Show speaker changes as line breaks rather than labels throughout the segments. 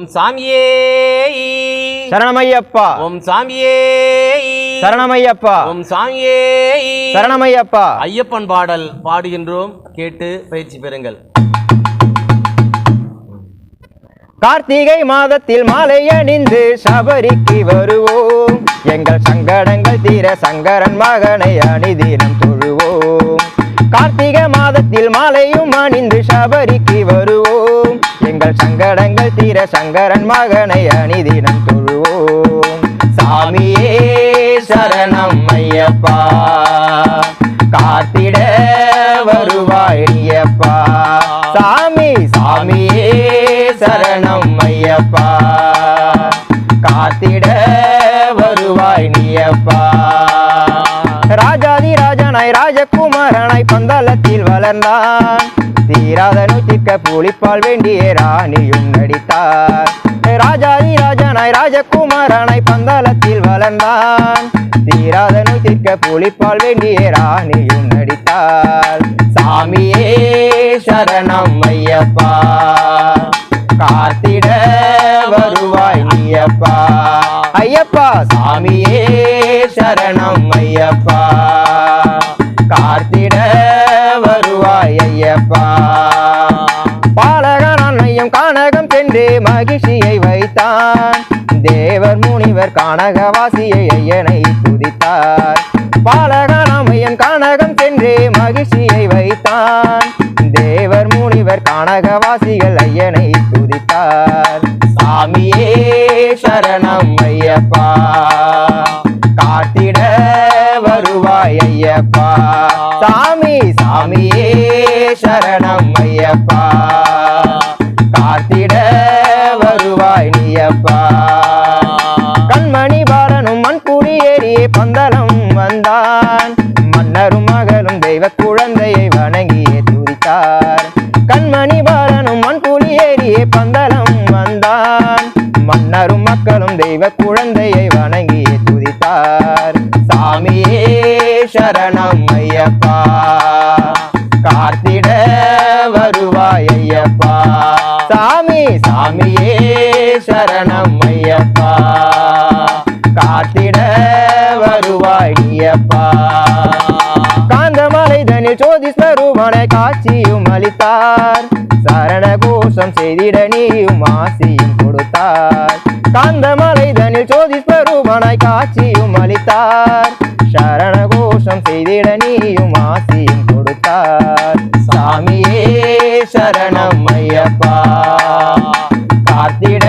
ஓம் சாமியே
சரணமையப்பா.
ஓம் சாமியே
சரணமையப்பா.
ஓம் சாமியே
சரணமையப்பா.
ஐயப்பன் பாடல் பாடுகின்றோம். கேட்டு பயிற்சி பெறுங்கள்.
கார்த்திகை மாதத்தில் மாலை அணிந்து சபரிக்கு வருவோம். எங்கள் சங்கடங்கள் தீர சங்கரன் மகனை அணிதினம் தொழுவோம். கார்த்திகை மாதத்தில் மாலையும் அணிந்து சங்கடங்கள் தீர சங்கரன் மகனை அணிதினம் தொழுவோம். சாமியே சரணம் ஐயப்பா. காத்திட வருவாய் ஐயப்பா. சாமி சாமியே சரணம் ஐயப்பா. காத்திட வருவாய் நீயப்பா ராஜாதி ராஜனாய் ராஜகுமாரனாய் பந்தளத்தில் வளர்ந்தான். தீராத நூத்திக்க புலிப்பால் வேண்டிய ராணியும் நடித்தார். ராஜாதி ராஜனாய் ராஜகுமாரனாய் பந்தளத்தில் வளர்ந்தான். தீராத நூத்திக்க புலிப்பால் வேண்டிய ராணியும் நடித்தார். சாமியே சரணம் ஐயப்பா. காத்திட வருவாய் நீயப்பா. ஐயப்பா. சாமியே சரணம் ஐயப்பா. இவர் கானகவாசியை ஐயனை துதித்தார். பாலகன் அம்மையன் கானகம் சென்றே மகிழ்ச்சியை வைத்தான். தேவர் முனிவர் கானகவாசிகள் ஐயனை துதித்தார். சாமியே சரணம் ஐயப்பா காத்திட வருவாய் ஐயப்பா. சாமி சாமியே சரணம் ஐயப்பா. குடியேறியே வந்தான். மன்னரும் மகளும் தெய்வ குழந்தையை வணங்கியே துரித்தார் கண்மணி பாலனும் மண் குடியேறியே பந்தலம் வந்தான். மன்னரும் மக்களும் தெய்வ குழந்தையை வணங்கியே துதித்தார். சாமியே சரணம் ஐயப்பா. காத்திட வருவாய் ஐயப்பா. சாமி சாமியே சரணம் ஐயப்பா. காத்திட சரண செய்திட நீயும் ஆசியும் கொடுத்தார் காந்தமலை தனில் ஜோதி ஸ்வரூபனாய் காட்சியும் அளித்தார். சரண கோஷம் செய்திட நீயும் ஆசியும் கொடுத்தார். சாமியே சரணம் ஐயப்பா. காத்திட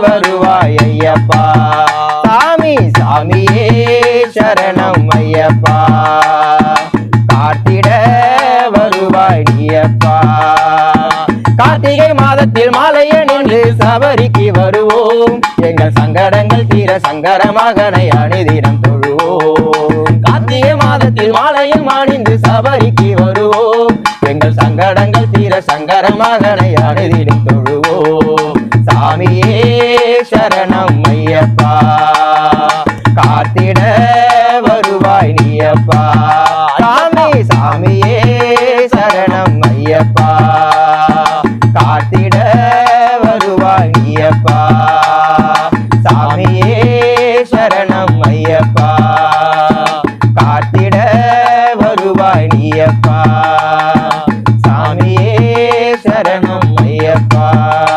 வருவாய் ஐயப்பா. சாமி சாமியே சரணம் ஐயப்பா. காத்திட வருவாய் நீயப்பா. கார்த்திகை மாதத்தில் மாலைய நின்று சபரிக்கு வருவோம். எங்கள் சங்கடங்கள் தீர சங்கர மகனை அணிதினம் தொழுவோம். கார்த்திகை மாதத்தில் மாலையும் அணிந்து சபரிக்கு வருவோம். எங்கள் சங்கடங்கள் தீர சங்கர மகனை அணிதினம் தொழுவோம். சாமியே சரணம் ஐயப்பா. காத்திட வருவாய் நீயப்பா சாமி ஐயப்பா